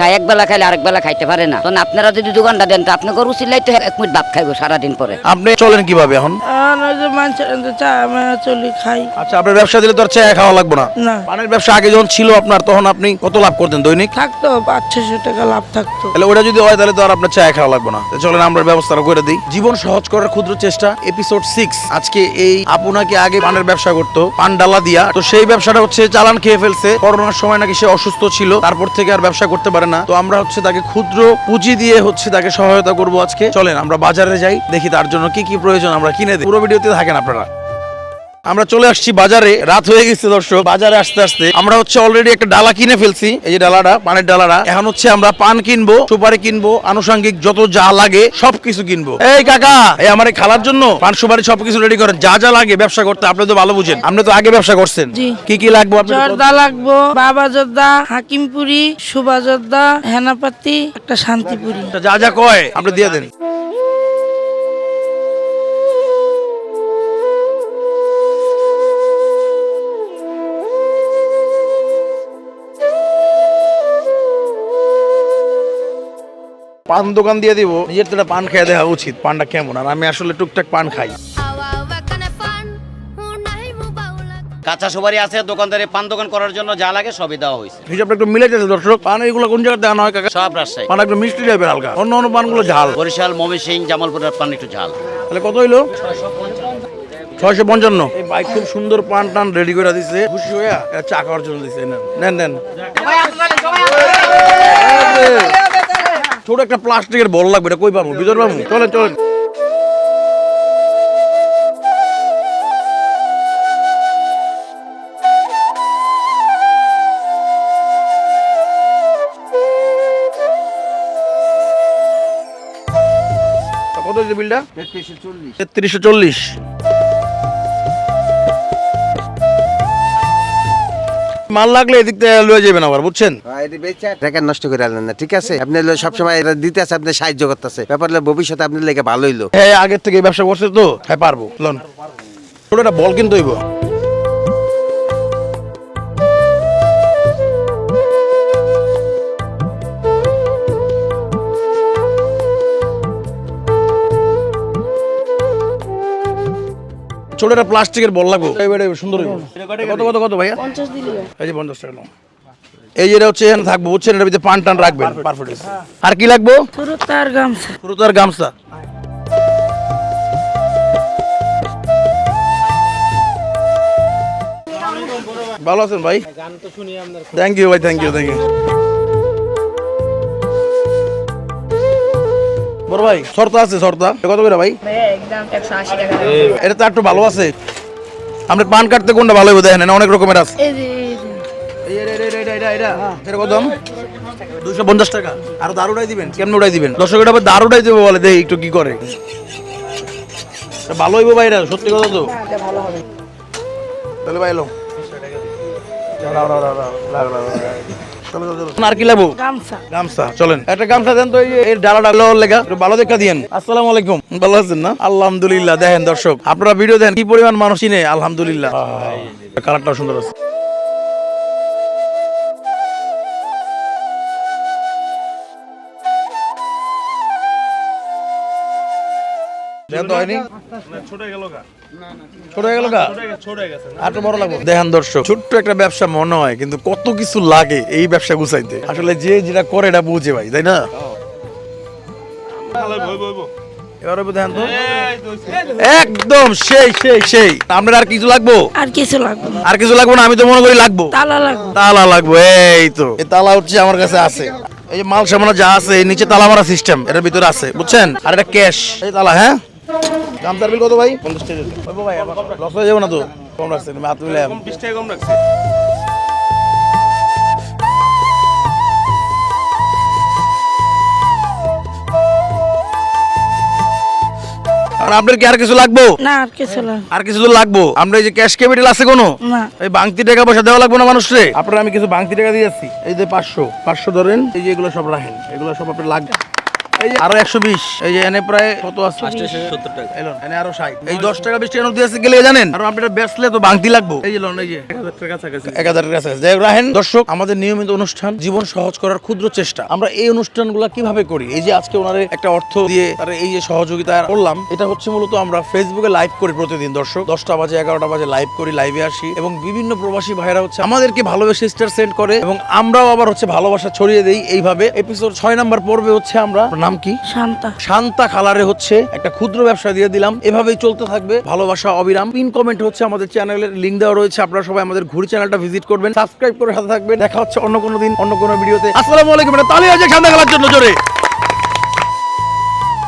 খায় বেলা খাইতে পারে না। আপনারা যদি দোকানটা দেন, তো আপনাকে রুচি তো এক মিনিট ভাত খাইবো সারাদিন পরে। আপনি চলেন কীভাবে এখন? ওই যে মানুষের চা আমরা চলি খাই। আচ্ছা আপনার ব্যবসা দিলে তো আর চা খাওয়া লাগবে না? না। পানের ব্যবসা আগে যখন ছিল আপনার তখন আপনি কত লাভ করতেন দৈনিক? থাকতো পাঁচ ছশো টাকা লাভ থাকতো। তাহলে ওটা যদি হয় তাহলে তো আর আপনার চা খাওয়া লাগবে না। তো চলেন আমরা ব্যবস্থাটা করে দিই। জীবন সহজ করার ক্ষুদ্র চেষ্টা এপিসোড সিক্স আজকে এই আপু নাকি আগে পানের ব্যবসা করতো পান ডালা দিয়া। তো সেই ব্যবসাটা হচ্ছে চালান খেয়ে ফেলছে। করোনার সময় নাকি সে অসুস্থ ছিল তারপর থেকে আর ব্যবসা করতে পারে না। তো আমরা হচ্ছে তাকে ক্ষুদ্র পুঁজি দিয়ে হচ্ছে তাকে সহায়তা করব আজকে। চলেন আমরা বাজারে যাই দেখি তার জন্য কি কি প্রয়োজন আমরা কিনে দিই। পুরো ভিডিওতে থাকেন আপনারা। আমরা চলে আসছি বাজারে রাত হয়ে গেছে দর্শক। বাজারে আসতে আসতে আমরা হচ্ছে অলরেডি একটা ডালা কিনে ফেলছি এই যে ডালাটা পানের ডালাটা। এখন হচ্ছে আমরা পান কিনবো সুপারি কিনবো আনুষঙ্গিক যত যা লাগে সবকিছু কিনবো। এই কাকা এই আমার এই খালার জন্য পান সুপারি সবকিছু রেডি করেন। যা যা লাগে ব্যবসা করতে আপনি তো ভালো বুঝেন। আপনি তো আগে ব্যবসা করছেন। কি কি লাগবে জর্দা লাগবো বাবা জর্দা হাকিমপুরি সুবা জর্দা হেনাপাতি একটা শান্তিপুরি। যা যা কয় আপনি দিয়ে দেন। পান দোকান দিয়ে দিব নিজের তো একটা পান খেয়ে দেওয়া উচিত পানটা কেমন? আর আমি আসলে টুকটাক পান খাই? কাঁচা সুপারি আছে দোকানদারে পান দোকান করার জন্য যা লাগে সবই দেওয়া হয়েছে। হিসাবটা একটু মিলে যাচ্ছে দর্শক। পান এগুলো কোন জায়গায় দেওয়া হয় কাকা? সব রাজশাহী। পান একটু মিষ্টি টাইপের হালকা। অন্য অন্য পানগুলো ঝাল। বরিশাল ময়মনসিং জামালপুরের পান একটু ঝাল। তাহলে কত হইল? ছয়শো পঞ্চান্ন। এই বাইক খুব সুন্দর পান টান রেডি করে দিছে। খুশি হয়ে চা খাওয়ার জন্য দিছে। নেন নেন নেন। ছোট একটা প্লাস্টিকের বল লাগবে এটা কই পাবো? ভিতর পাবো? চলেন চলেন কত বিলটা তেত্রিশশো চল্লিশ। মাল লাগলে এদিক থেকে লয়ে যাবেন আবার বুঝছেন? টাকা নষ্ট করে আনলেন না ঠিক আছে? আপনি সবসময় এটা দিতে আছে আপনি সাহায্য করতেছে। ব্যাপার হলো ভবিষ্যতে আপনার লেগে ভালো হইল। হ্যাঁ আগের থেকে এই ব্যবসা করছে তো হ্যাঁ পারব লন। ছোট একটা বল কিন্তু হইব। ছোট একটা প্লাস্টিকের বল লাগবো। এবারে সুন্দর। কত কত কত ভাইয়া? এই যে পঞ্চাশ টাকা এই যেটা হচ্ছে এখানে থাকব বুঝছেন? এটার ভিতরে পান টান রাখবেন পারফেক্ট আর কি লাগবো? পুরো তার গামছা। পুরো তার গামছা। ভালো আছেন ভাই? থ্যাংক ইউ ভাই থ্যাংক ইউ থ্যাংক ইউ বড় ভাই শর্তা আছে শর্তা কত করে ভাই এটা তো একটু ভালো আছে আপনি পান কাটতে কোনটা ভালো হবে দেখেন অনেক রকমের আছে দাম? 250 টাকা। আরও দারু উড়াই দিবেন? কেমনে উড়াই দিবেন? দর্শক এটা আবার দারু উড়াই বলে, দেখি একটু কি করে। ভালো হইবো ভাই এটা, সত্যি কথা তো? তাহলে ভাই এলো। চলো, চলো। আর কি লাগবো গামছা। গামছা চলেন। একটা গামছা দেন তো এই যে ডালা ডালা লেগা ভালো দেখা দিয়েন। আসসালামু আলাইকুম। ভালো আছেন না? আলহামদুলিল্লাহ দেখেন দর্শক আপনারা ভিডিও দেন কি পরিমাণ মানুষ চিনে আলহামদুলিল্লাহ। কালারটাও সুন্দর আছে। ছোট হয়ে গেল গা? আর বড় লাগবে। দেখেন দর্শক ছোট্ট একটা ব্যবসা মনে হয় কিন্তু কত কিছু লাগে এই ব্যবসা গুছাইতে। আসলে যে যেটা করে এটা বুঝে ভাই তাই না? একদম সেই সেই সেই। আপনার আর কিছু লাগবো? আর কিছু লাগবে না। আর কিছু লাগবো না? আমি তো মনে করি লাগবো। তালা লাগবে। তালা লাগবে এই তো। এই তালা হচ্ছে আমার কাছে আছে। এই যে মাল সামানা যা আছে নিচে তালা মারা সিস্টেম এটার ভিতরে আছে বুঝছেন? আর এটা ক্যাশ এই তালা হ্যাঁ? দাম তার বিল কত ভাই? পঞ্চাশ টাকা ভাই লস হয়ে যাব না তো? কম রাখছেন হাত মিলে বিশ টাকা কম রাখছি আর আপনার কি আর কিছু লাগবো? না আর কিছু লাগবে আর কিছু লাগবো। আমরা এই যে ক্যাশ ক্যাপিটাল আছে কোনো? না। এই বাংতি টাকা পয়সা দেওয়া লাগবে না মানুষরে? আপনার আমি কিছু বাংতি টাকা দিয়ে যাচ্ছি। এই যে পাঁচশো পাঁচশো ধরেন এই যে এগুলো সব রাখেন। এগুলো সব আপনার লাগবে। আরও একশো বিশ এই যে এনে প্রায় কত আছে? এলন, এনে আরও ষাট। এই দশ টাকা বিশ টাকা নোট দিয়ে গেলে জানেন? আর আপনি এটা বেচলে তো ভাঙতি লাগবো। এই যে লোন এই যে। এক হাজার যাই রাহেন দর্শক আমাদের নিয়মিত অনুষ্ঠান জীবন সহজ করার ক্ষুদ্র চেষ্টা। আমরা এই অনুষ্ঠানগুলো কীভাবে করি? এই যে আজকে ওনারে একটা অর্থ দিয়ে তারা এই যে সহযোগিতা করলাম এটা হচ্ছে মূলত আমরা ফেসবুকে লাইভ করি প্রতিদিন দর্শক। দশটা বাজে এগারোটা বাজে লাইভ করি লাইভে আসি। এবং বিভিন্ন প্রবাসী ভাইরা হচ্ছে আমাদেরকে ভালোবেসে স্টার সেন্ড করে। এবং আমরাও আবার হচ্ছে ভালোবাসা ছড়িয়ে দিই। এইভাবে এপিসোড ছয় নাম্বার পর্বে হচ্ছে আমরা নাম কি? শান্তা। শান্তা খালারে হচ্ছে একটা ক্ষুদ্র ব্যবসা দিয়ে দিলাম। এভাবেই চলতে থাকবে। ভালোবাসা অবিরাম। পিন কমেন্ট হচ্ছে আমাদের চ্যানেলের লিঙ্ক দেওয়া রয়েছে। আপনারা সবাই আমাদের ঘুরি চ্যানেলটা ভিজিট করবেন। সাবস্ক্রাইব করে সাথে থাকবেন। দেখা হচ্ছে অন্য কোনো দিন অন্য কোনো ভিডিওতে আসসালামু আলাইকুম এটা তালি আছে শান্তা খালার জন্য জোরে।